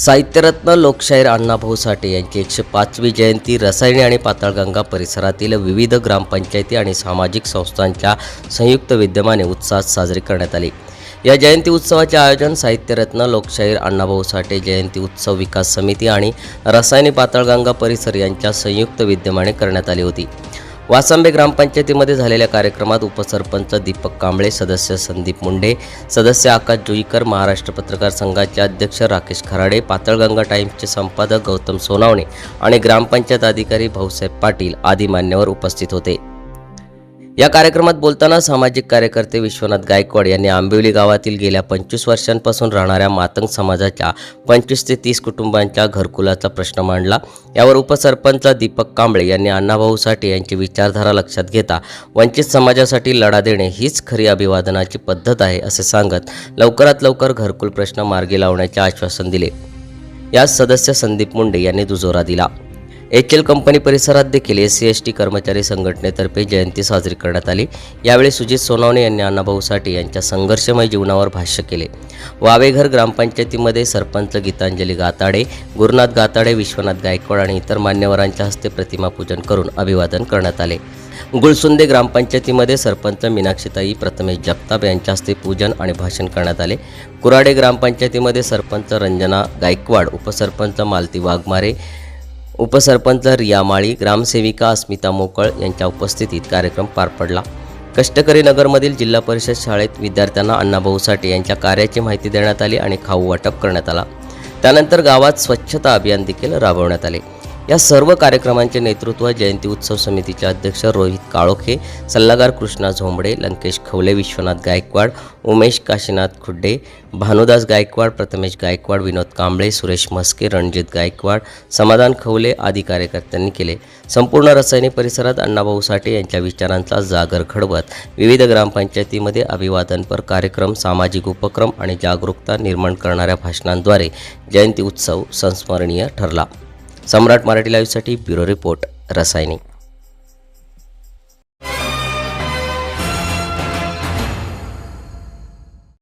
साहित्यरत्न लोकशाहीर अण्णाभाऊ साठे यांची एकशे पाचवी जयंती रसायने आणि पाताळगंगा परिसरातील विविध ग्रामपंचायती आणि सामाजिक संस्थांच्या संयुक्त विद्यमाने उत्साहात साजरी करण्यात आली. या जयंती उत्सवाचे आयोजन साहित्यरत्न लोकशाहीर अण्णाभाऊ साठे जयंती उत्सव विकास समिती आणि रसायने पाताळगंगा परिसर यांच्या संयुक्त विद्यमाने करण्यात आली होती. वासंबे ग्रामपंचायतीमध्ये झालेल्या कार्यक्रमात उपसरपंच दीपक कांबळे सदस्य संदीप मुंडे सदस्य आकाश जुईकर महाराष्ट्र पत्रकार संघाचे अध्यक्ष राकेश खराडे पातळगंगा टाईम्सचे संपादक गौतम सोनावणे आणि ग्रामपंचायत अधिकारी भाऊसाहेब पाटील आदी मान्यवर उपस्थित होते. या कार्यक्रमात बोलताना सामाजिक कार्यकर्ते विश्वनाथ गायकवाड यांनी आंबिवली गावातील गेल्या पंचवीस वर्षांपासून राहणाऱ्या मातंग समाजाच्या पंचवीस ते तीस कुटुंबांच्या घरकुलाचा प्रश्न मांडला. यावर उपसरपंच दीपक कांबळे यांनी अण्णाभाऊ साठे यांची विचारधारा लक्षात घेता वंचित समाजासाठी लढा देणे हीच खरी अभिवादनाची पद्धत आहे असे सांगत लवकरात लवकर घरकुल प्रश्न मार्गी लावण्याचे आश्वासन दिले. यात सदस्य संदीप मुंडे यांनी दुजोरा दिला. एच एल कंपनी परिसरात देखील एस सी एस टी कर्मचारी संघटनेतर्फे जयंती साजरी करण्यात आली. यावेळी सुजित सोनवणे यांनी अण्णाभाऊ साठे यांच्या संघर्षमय जीवनावर भाष्य केले. वावेघर ग्रामपंचायतीमध्ये सरपंच गीतांजली गाताडे गुरुनाथ गाताडे विश्वनाथ गायकवाड आणि इतर मान्यवरांच्या हस्ते प्रतिमापूजन करून अभिवादन करण्यात आले. गुळसुंदे ग्रामपंचायतीमध्ये सरपंच मीनाक्षीताई प्रथमेश जगताप यांच्या हस्ते पूजन आणि भाषण करण्यात आले. कुराडे ग्रामपंचायतीमध्ये सरपंच रंजना गायकवाड उपसरपंच मालती वाघमारे उपसरपंच रिया माळी ग्रामसेविका अस्मिता मोकळ यांच्या उपस्थितीत कार्यक्रम पार पडला. कष्टकरी नगरमधील जिल्हा परिषद शाळेत विद्यार्थ्यांना अण्णाभाऊ साठे यांच्या कार्याची माहिती देण्यात आली आणि खाऊ वाटप करण्यात आला. त्यानंतर गावात स्वच्छता अभियान देखील राबवण्यात आले. या सर्व कार्यक्रमांचे नेतृत्व जयंती उत्सव समितीचे अध्यक्ष रोहित काळोखे सल्लागार कृष्णा झोंबडे लंकेश खवले विश्वनाथ गायकवाड उमेश काशीनाथ खुड्डे भानुदास गायकवाड प्रथमेश गायकवाड विनोद कांबळे सुरेश म्हस्के रणजित गायकवाड समाधान खवले आदी कार्यकर्त्यांनी केले. संपूर्ण रसायने परिसरात अण्णाभाऊ साठे यांच्या विचारांचा जागर घडवत विविध ग्रामपंचायतीमध्ये अभिवादनपर कार्यक्रम सामाजिक उपक्रम आणि जागरूकता निर्माण करणाऱ्या भाषणांद्वारे जयंती उत्सव संस्मरणीय ठरला. सम्राट मराठी लाईव्हसाठी ब्युरो रिपोर्ट रसायनी.